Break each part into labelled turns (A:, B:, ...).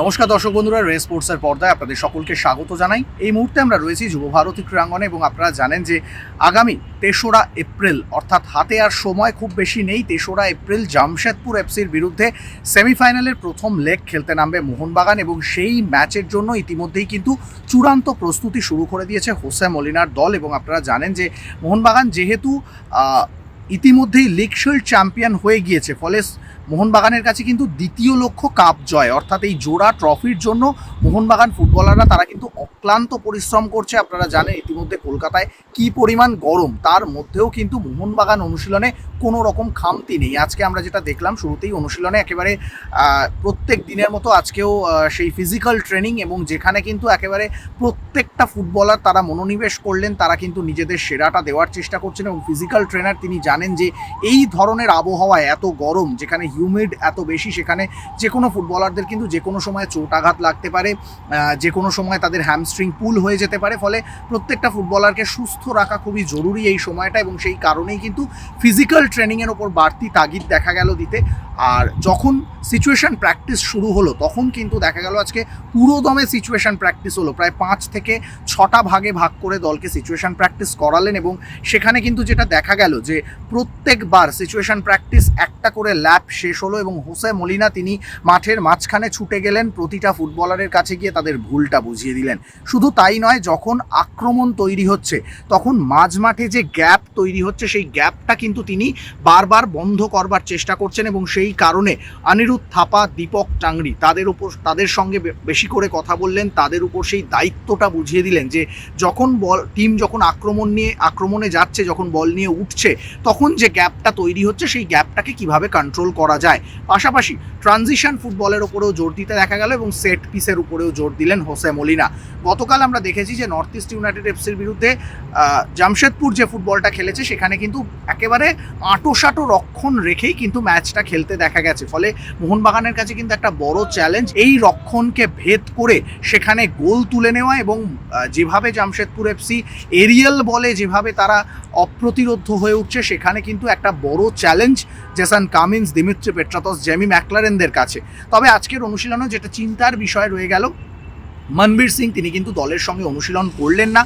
A: নমস্কার দর্শক বন্ধুরা, রে স্পোর্টসের পর্দায় আপনাদের সকলকে স্বাগত জানাই। এই মুহূর্তে আমরা রয়েছি যুব ভারতী ক্রীড়াঙ্গনে এবং আপনারা জানেন যে আগামী তেসরা এপ্রিল, অর্থাৎ হাতে আর সময় খুব বেশি নেই, তেসরা এপ্রিল জামশেদপুর এফসির বিরুদ্ধে সেমিফাইনালের প্রথম লেগ খেলতে নামবে মোহনবাগান এবং সেই ম্যাচের জন্য ইতিমধ্যেই কিন্তু চূড়ান্ত প্রস্তুতি শুরু করে দিয়েছে হোসে মলিনার দল এবং আপনারা জানেন যে মোহনবাগান যেহেতু ইতিমধ্যেই লিগ চ্যাম্পিয়ন হয়ে গিয়েছে, ফলে মোহনবাগানের কাছে কিন্তু দ্বিতীয় লক্ষ্য কাপ জয়। অর্থাৎ এই জোড়া ট্রফির জন্য মোহনবাগান ফুটবলাররা তারা কিন্তু অক্লান্ত পরিশ্রম করছে। আপনারা জানেন ইতিমধ্যে কলকাতায় কি পরিমাণ গরম, তার মধ্যেও কিন্তু মোহনবাগান অনুশীলনে কোনো রকম খামতি নেই। আজকে আমরা যেটা দেখলাম, শুরুতেই অনুশীলনে একেবারে প্রত্যেক দিনের মতো আজকেও সেই ফিজিক্যাল ট্রেনিং এবং যেখানে কিন্তু একেবারে প্রত্যেকটা ফুটবলার তারা মনোনিবেশ করলেন, তারা কিন্তু নিজেদের সেরাটা দেওয়ার চেষ্টা করছেন এবং ফিজিক্যাল ট্রেনার তিনি জানেন যে এই ধরনের আবহাওয়ায় এত গরম, যেখানে হিউমিড এত বেশি, সেখানে যে কোনো ফুটবলারদের কিন্তু যে কোনো সময় চোট আঘাত লাগতে পারে যে কোনো সময় তাদের হ্যামস্ট্রিং পুল হয়ে যেতে পারে, ফলে প্রত্যেকটা ফুটবলারকে সুস্থ রাখা খুবই জরুরি এই সময়টা এবং সেই কারণেই কিন্তু ফিজিক্যাল ট্রেনিংয়ের ওপর বাড়তি তাগিদ দেখা গেল দিতে। আর যখন সিচুয়েশন প্র্যাকটিস শুরু হলো, তখন কিন্তু দেখা গেল আজকে পুরো দমে সিচুয়েশন প্র্যাকটিস হলো। প্রায় পাঁচ থেকে ছটা ভাগে ভাগ করে দলকে সিচুয়েশন প্র্যাকটিস করালেন এবং সেখানে কিন্তু যেটা দেখা গেল যে প্রত্যেকবার সিচুয়েশন প্র্যাকটিস একটা করে ল্যাপ শেষ হলো এবং হোসে মলিনা তিনি মাঠের মাঝখানে ছুটে গেলেন, প্রতিটা ফুটবলারের কাছে গিয়ে তাদের ভুলটা বুঝিয়ে দিলেন। শুধু তাই নয়, যখন আক্রমণ তৈরি হচ্ছে, তখন মাঝ মাঠে যে গ্যাপ তৈরি হচ্ছে, সেই গ্যাপটা কিন্তু তিনি বারবার বন্ধ করবার চেষ্টা করছেন এবং সেই কারণে অনিরুদ্ধ থাপা, দীপক টাংরি তাদের উপর, তাদের সঙ্গে বেশি করে কথা বললেন, তাদের উপর সেই দায়িত্বটা বুঝিয়ে দিলেন যে যখন বল টিম যখন আক্রমণ নিয়ে, আক্রমণে যাচ্ছে, যখন বল নিয়ে উঠছে, তখন যে গ্যাপটা তৈরি হচ্ছে, সেই গ্যাপটাকে কীভাবে কন্ট্রোল করা যায়। পাশাপাশি ট্রানজিশন ফুটবলের উপরেও জোর দিতে দেখা গেল এবং সেট পিসের উপরেও জোর দিলেন হোসে মলিনা। গতকাল আমরা দেখেছি যে নর্থ ইস্ট ইউনাইটেড এফসির বিরুদ্ধে জামশেদপুর যে ফুটবলটা খেলেছে, সেখানে কিন্তু একেবারে আঁটোসাঁটো রক্ষণ রেখেই কিন্তু ম্যাচটা খেলতে দেখা গেছে। ফলে মোহনবাগানের কাছে কিন্তু একটা বড় চ্যালেঞ্জ এই রক্ষণকে ভেদ করে সেখানে গোল তুলে নেওয়া এবং যেভাবে জামশেদপুর এফসি এরিয়াল বলে যেভাবে তারা অপ্রতিরোধ হয়ে উঠছে, সেখানে কিন্তু একটা বড় challenge Jason Cummins, Dimitri Petratos, Jamie ম্যাকলারেনদের কাছে। তবে আজকের অনুশীলনে যেটা চিন্তার বিষয় রয়ে গেল মনবীর সিং, তিনি কিন্তু দলের সঙ্গে অনুশীলন করলেন না।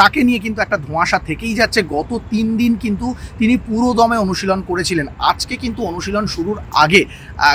A: তাকে নিয়ে কিন্তু একটা ধোঁয়াশা থেকেই যাচ্ছে। গত তিন দিন কিন্তু তিনি পুরো দমে অনুশীলন করেছিলেন। আজকে কিন্তু অনুশীলন শুরুর আগে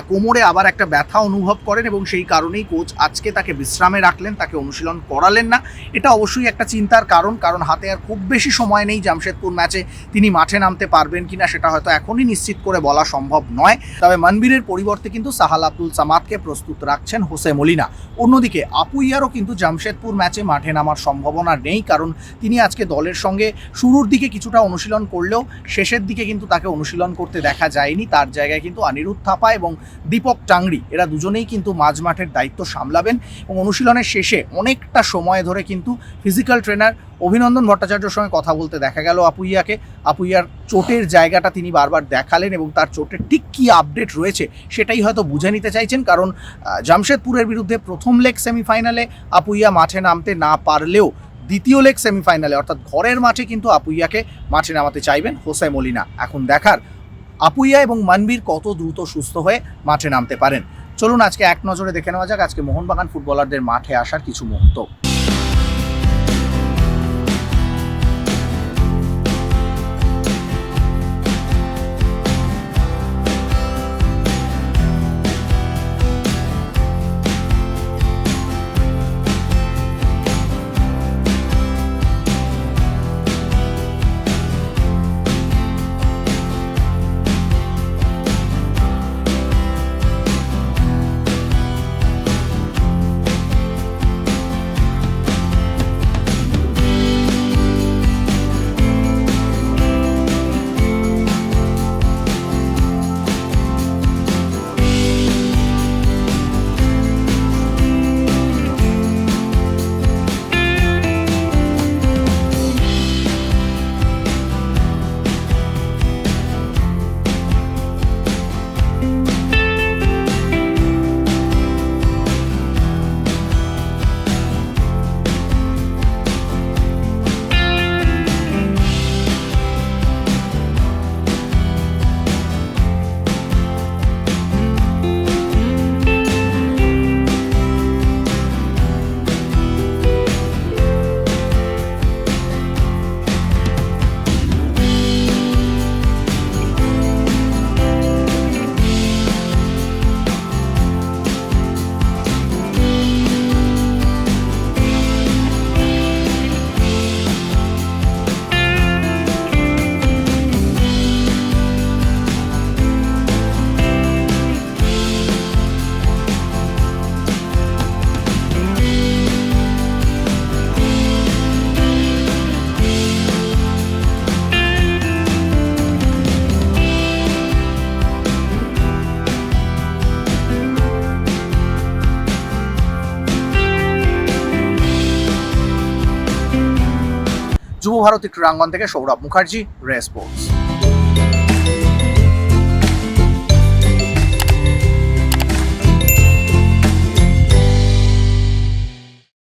A: কোমরে আবার একটা ব্যথা অনুভব করেন এবং সেই কারণেই কোচ আজকে তাকে বিশ্রামে রাখলেন, তাকে অনুশীলন করালেন না। এটা অবশ্যই একটা চিন্তার কারণ কারণ হাতে আর খুব বেশি সময় নেই জামশেদপুর ম্যাচে। তিনি মাঠে নামতে পারবেন কিনা সেটা হয়তো এখনই নিশ্চিত করে বলা সম্ভব নয়। তবে মনবীরের পরিবর্তে কিন্তু সাহাল আব্দুল সামাদকে প্রস্তুত রাখছেন হোসে মলিনা। অন্যদিকে আপুইয়ারও কিন্তু জামশেদপুর ম্যাচে মাঠে নামার সম্ভাবনা নেই, কারণ তিনি আজকে দলের সঙ্গে শুরুর দিকে কিছুটা অনুশীলন করলেও শেষের দিকে কিন্তু তাকে অনুশীলন করতে দেখা যায়নি। তার জায়গায় কিন্তু অনিরুদ্ধ থাপা এবং দীপক টাংরি এরা দুজনেই কিন্তু মাঝ মাঠের দায়িত্ব সামলাবেন এবং অনুশীলনের শেষে অনেকটা সময় ধরে কিন্তু ফিজিক্যাল ট্রেনার অভিনন্দন ভট্টাচার্যর সঙ্গে কথা বলতে দেখা গেল আপুইয়াকে। আপুইয়ার চোটের জায়গাটা তিনি বারবার দেখালেন এবং তার চোটের ঠিক কী আপডেট রয়েছে সেটাই হয়তো বুঝে নিতে চাইছেন। কারণ জামশেদপুরের বিরুদ্ধে প্রথম লেগ সেমিফাইনালে আপুইয়া মাঠে নামতে না পারলেও দ্বিতীয় লেগ সেমিফাইনালে অর্থাৎ ঘরের মাঠে কিন্তু আপুইয়াকে মাঠে নামাতে চাইবেন হোসে মলিনা। এখন দেখার, আপুইয়া এবং মানবীর কত দ্রুত সুস্থ হয়ে মাঠে নামতে পারেন। চলুন আজকে এক নজরে দেখে নেওয়া যাক। আজকে মোহনবাগান ফুটবলারদের মাঠে আসার কিছু মুহূর্ত। যুব ভারতী ক্রীড়াঙ্গন থেকে সৌরভ মুখার্জি রে স্পোর্টস